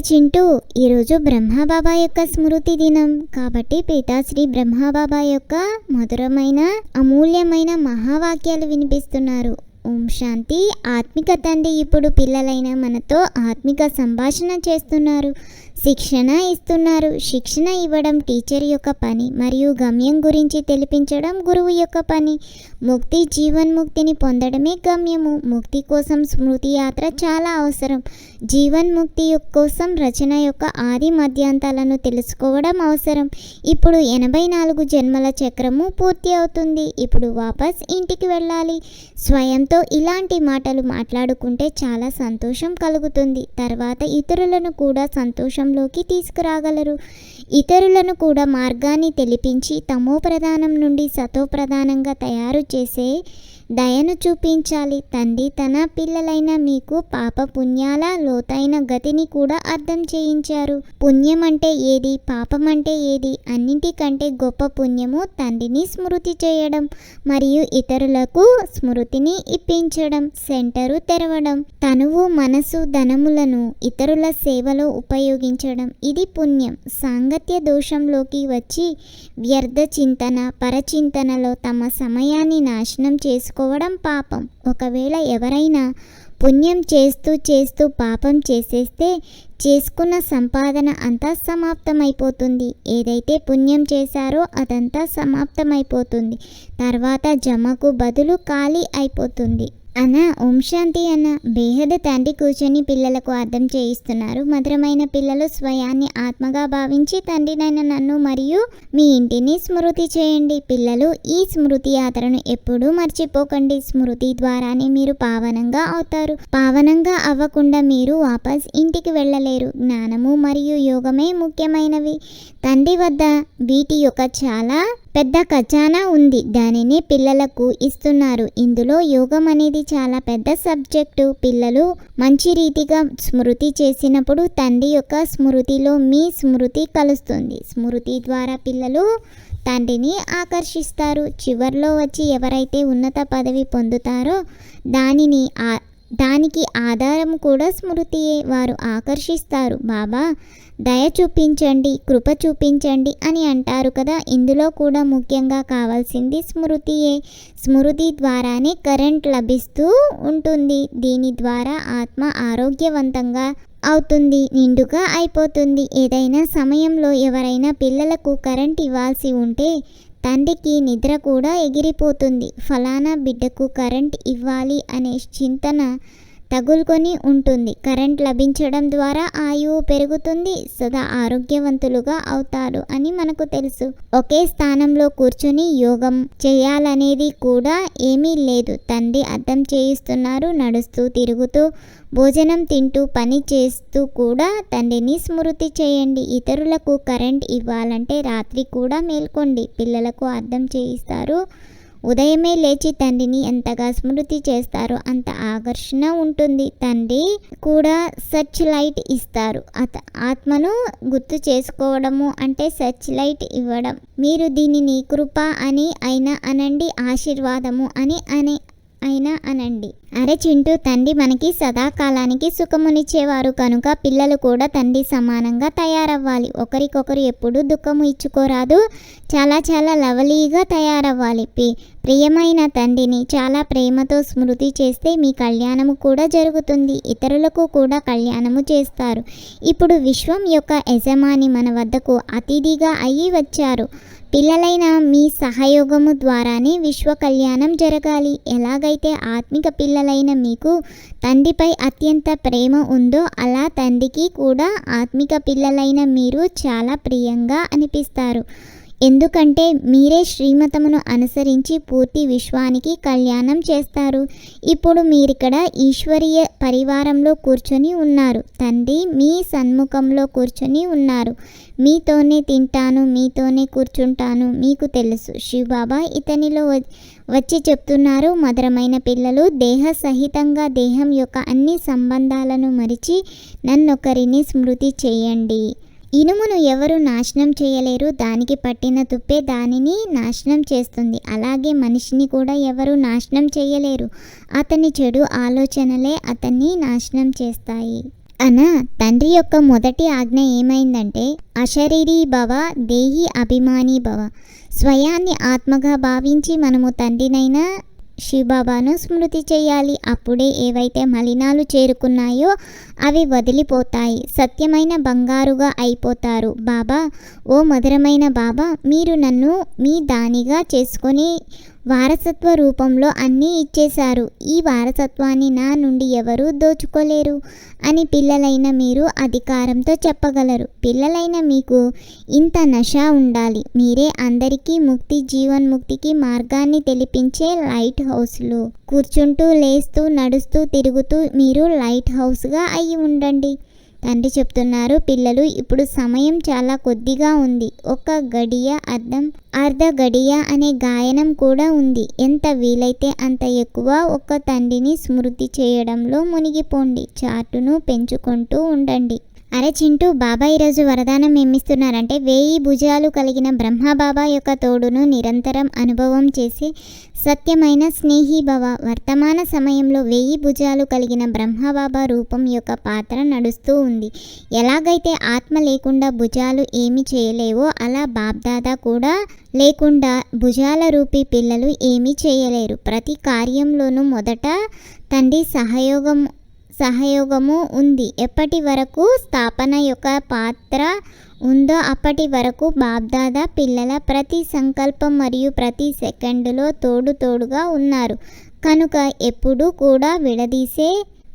అరే చింటూ ఈరోజు బ్రహ్మబాబా యొక్క స్మృతి దినం. కాబట్టి పీతాశ్రీ బ్రహ్మబాబా యొక్క మధురమైన అమూల్యమైన మహావాక్యాలు వినిపిస్తున్నారు. ఓం శాంతి. ఆత్మిక తండ్రి ఇప్పుడు పిల్లలైన మనతో ఆత్మిక సంభాషణ చేస్తున్నారు. శిక్షణ ఇస్తున్నారు. శిక్షణ ఇవ్వడం టీచర్ యొక్క పని మరియు గమ్యం గురించి తెలిపించడం గురువు యొక్క పని. ముక్తి జీవన్ముక్తిని పొందడమే గమ్యము. ముక్తి కోసం స్మృతి యాత్ర చాలా అవసరం. జీవన్ముక్తి కోసం రచన యొక్క ఆది మధ్యాంతాలను తెలుసుకోవడం అవసరం. ఇప్పుడు ఎనభై నాలుగు జన్మల చక్రము పూర్తి అవుతుంది. ఇప్పుడు వాపస్ ఇంటికి వెళ్ళాలి. స్వయంతో ఇలాంటి మాటలు మాట్లాడుకుంటే చాలా సంతోషం కలుగుతుంది. తర్వాత ఇతరులను కూడా సంతోషం మార్గంలోకి తీసుకురాగలరు. ఇతరులను కూడా మార్గాన్ని తెలిపించి తమో ప్రధానం నుండి సతో ప్రధానంగా తయారు చేసే దయను చూపించాలి. తండ్రి తన పిల్లలైన మీకు పాప పుణ్యాల లోతైన గతిని కూడా అర్థం చేయించారు. పుణ్యం అంటే ఏది పాపం అంటే ఏది అన్నింటికంటే గొప్ప పుణ్యము తండ్రిని స్మృతి చేయడం మరియు ఇతరులకు స్మృతిని ఇప్పించడం సెంటరు తెరవడం తనువు మనసు ధనములను ఇతరుల సేవలో ఉపయోగించడం ఇది పుణ్యం. సాంగత్య దోషంలోకి వచ్చి వ్యర్థ చింతన పరచింతనలో తమ సమయాన్ని నాశనం చేసుకోవడం పాపం. ఒకవేళ ఎవరైనా పుణ్యం చేస్తూ చేస్తూ పాపం చేసేస్తే చేసుకున్న సంపాదన అంతా సమాప్తమైపోతుంది. ఏదైతే పుణ్యం చేశారో అదంతా సమాప్తమైపోతుంది. తర్వాత జమకు బదులు ఖాళీ అయిపోతుంది. అన్న ఓం శాంతి అన్న బేహద తండ్రి కూర్చొని పిల్లలకు అర్థం చేయిస్తున్నారు. మధురమైన పిల్లలు స్వయాన్ని ఆత్మగా భావించి తండ్రినైన నన్ను మరియు మీ ఇంటిని స్మృతి చేయండి. పిల్లలు ఈ స్మృతి యాత్రను ఎప్పుడూ మర్చిపోకండి. స్మృతి ద్వారానే మీరు పావనంగా అవుతారు. పావనంగా అవ్వకుండా మీరు వాపస్ ఇంటికి వెళ్ళలేరు. జ్ఞానము మరియు యోగమే ముఖ్యమైనవి. తండ్రి వద్ద వీటి యొక్క చాలా పెద్ద ఖజానా ఉంది. దానిని పిల్లలకు ఇస్తున్నారు. ఇందులో యోగం అనేది చాలా పెద్ద సబ్జెక్టు. పిల్లలు మంచి రీతిగా స్మృతి చేసినప్పుడు తండ్రి యొక్క స్మృతిలో మీ స్మృతి కలుస్తుంది. స్మృతి ద్వారా పిల్లలు తండ్రిని ఆకర్షిస్తారు. చివర్లో వచ్చి ఎవరైతే ఉన్నత పదవి పొందుతారో దానిని ఆ దానికి ఆధారం కూడా స్మృతియే. వారు ఆకర్షిస్తారు. బాబా దయ చూపించండి కృప చూపించండి అని అంటారు కదా. ఇందులో కూడా ముఖ్యంగా కావాల్సింది స్మృతియే. స్మృతి ద్వారానే కరెంట్ లభిస్తూ ఉంటుంది. దీని ద్వారా ఆత్మ ఆరోగ్యవంతంగా అవుతుంది నిండుగా అయిపోతుంది. ఏదైనా సమయంలో ఎవరైనా పిల్లలకు కరెంట్ ఇవ్వాల్సి ఉంటే తండ్రికి నిద్ర కూడా ఎగిరిపోతుంది. ఫలానా బిడ్డకు కరెంట్ ఇవ్వాలి అనే చింతన తగులుకొని ఉంటుంది. కరెంట్ లభించడం ద్వారా ఆయువు పెరుగుతుంది. సదా ఆరోగ్యవంతులుగా అవుతారు అని మనకు తెలుసు. ఒకే స్థానంలో కూర్చొని యోగం చేయాలనేది కూడా ఏమీ లేదు. తండ్రి అర్థం చేయిస్తున్నారు. నడుస్తూ తిరుగుతూ భోజనం తింటూ పని చేస్తూ కూడా తండ్రిని స్మృతి చేయండి. ఇతరులకు కరెంట్ ఇవ్వాలంటే రాత్రి కూడా మేల్కోండి. పిల్లలకు అర్థం చేయిస్తారు. ఉదయమే లేచి తండ్రిని ఎంతగా స్మృతి చేస్తారో అంత ఆకర్షణ ఉంటుంది. తండ్రి కూడా సచ్ లైట్ ఇస్తారు. అత ఆత్మను గుర్తు చేసుకోవడము అంటే సచ్ లైట్ ఇవ్వడం. మీరు దీనిని కృప అని అయినా అనండి ఆశీర్వాదము అని అని అయినా అనండి. అరే చింటూ తండ్రి మనకి సదాకాలానికి సుఖమునిచ్చేవారు కనుక పిల్లలు కూడా తండ్రి సమానంగా తయారవ్వాలి. ఒకరికొకరు ఎప్పుడు దుఃఖము ఇచ్చుకోరాదు. చాలా చాలా లవలీగా తయారవ్వాలి. ప్రియమైన తండ్రిని చాలా ప్రేమతో స్మృతి చేస్తే మీ కళ్యాణము కూడా జరుగుతుంది. ఇతరులకు కూడా కళ్యాణము చేస్తారు. ఇప్పుడు విశ్వం యొక్క యజమాని మన వద్దకు అతిథిగా అయ్యి వచ్చారు. పిల్లలైన మీ సహయోగము ద్వారానే విశ్వ కళ్యాణం జరగాలి. ఎలాగైతే ఆత్మిక పిల్లలైన మీకు తండ్రిపై అత్యంత ప్రేమ ఉందో అలా తండ్రికి కూడా ఆత్మిక పిల్లలైన మీరు చాలా ప్రియంగా అనిపిస్తారు. ఎందుకంటే మీరే శ్రీమతమును అనుసరించి పూర్తి విశ్వానికి కళ్యాణం చేస్తారు. ఇప్పుడు మీరిక్కడ ఈశ్వరీయ పరివారంలో కూర్చొని ఉన్నారు. తండ్రి మీ సన్ముఖంలో కూర్చొని ఉన్నారు. మీతోనే తింటాను మీతోనే కూర్చుంటాను మీకు తెలుసు. శివబాబా ఇతనిలో వ- వచ్చి చెప్తున్నారు మధురమైన పిల్లలు దేహ సహితంగా దేహం యొక్క అన్ని సంబంధాలను మరిచి నన్నొకరిని స్మృతి చేయండి. ఇనుమును ఎవరు నాశనం చేయలేరు. దానికి పట్టిన తుప్పే దానిని నాశనం చేస్తుంది. అలాగే మనిషిని కూడా ఎవరు నాశనం చేయలేరు. అతని చెడు ఆలోచనలే అతన్ని నాశనం చేస్తాయి. అన తండ్రి యొక్క మొదటి ఆజ్ఞ ఏమైందంటే అశరీరీ భవ దేహి అభిమాని భవ. స్వయాన్ని ఆత్మగా భావించి మనము తండ్రినైన శివబాబాను స్మృతి చేయాలి. అప్పుడే ఏవైతే మలినాలు చేరుకున్నాయో అవి వదిలిపోతాయి. సత్యమైన బంగారుగా అయిపోతారు. బాబా ఓ మధురమైన బాబా మీరు నన్ను మీ దానిగా చేసుకొని వారసత్వ రూపంలో అన్నీ ఇచ్చేశారు. ఈ వారసత్వాన్ని నా నుండి ఎవరూ దోచుకోలేరు అని పిల్లలైన మీరు అధికారంతో చెప్పగలరు. పిల్లలైన మీకు ఇంత నష ఉండాలి. మీరే అందరికీ ముక్తి జీవన్ముక్తికి మార్గాన్ని తెలిపించే లైట్ హౌస్లు. కూర్చుంటూ లేస్తూ నడుస్తూ తిరుగుతూ మీరు లైట్ హౌస్గా అయి ఉండండి. తండ్రి చెప్తున్నారు పిల్లలు ఇప్పుడు సమయం చాలా కొద్దిగా ఉంది. ఒక గడియ అర్థం అర్ధ గడియ అనే గాయనం కూడా ఉంది. ఎంత వీలైతే అంత ఎక్కువ ఒక తండ్రిని స్మృతి చేయడంలో మునిగిపోండి. చాటును పెంచుకుంటూ ఉండండి. అరే చింటూ బాబా ఈరోజు వరదానం ఏమిస్తున్నారంటే వేయి భుజాలు కలిగిన బ్రహ్మబాబా యొక్క తోడును నిరంతరం అనుభవం చేసి సత్యమైన స్నేహీభవ వర్తమాన సమయంలో వెయ్యి భుజాలు కలిగిన బ్రహ్మబాబా రూపం యొక్క పాత్ర నడుస్తూ ఉంది. ఎలాగైతే ఆత్మ లేకుండా భుజాలు ఏమి చేయలేవో అలా బాబ్దాదా కూడా లేకుండా భుజాల రూపీ పిల్లలు ఏమీ చేయలేరు. ప్రతి కార్యంలోనూ మొదట తండ్రి సహయోగం సహయోగము ఉంది. ఎప్పటి వరకు స్థాపన యొక్క పాత్ర ఉందో అప్పటి వరకు బాబ్దాదా పిల్లల ప్రతి సంకల్పం మరియు ప్రతి సెకండులో తోడు తోడుగా ఉన్నారు. కనుక ఎప్పుడూ కూడా విడదీసే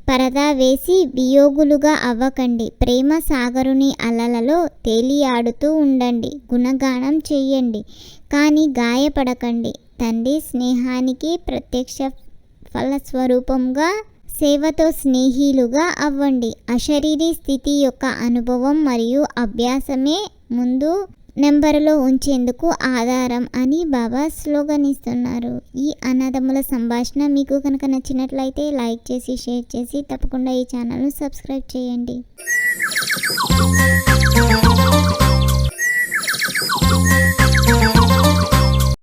పరదా వేసి వియోగులుగా అవ్వకండి. ప్రేమ సాగరుని అలలలో తేలియాడుతూ ఉండండి. గుణగానం చెయ్యండి కానీ గాయపడకండి. తండ్రి స్నేహానికి ప్రత్యక్ష ఫలస్వరూపంగా సేవతో స్నేహీలుగా అవ్వండి. అశరీరీ స్థితి యొక్క అనుభవం మరియు అభ్యాసమే ముందు నెంబరులో ఉంచేందుకు ఆధారం అని బాబా స్లోగన్ ఇస్తున్నారు ఈ అన్నదమ్ముల సంభాషణ మీకు కనుక నచ్చినట్లయితే లైక్ చేసి షేర్ చేసి తప్పకుండా ఈ ఛానల్ను సబ్స్క్రైబ్ చేయండి.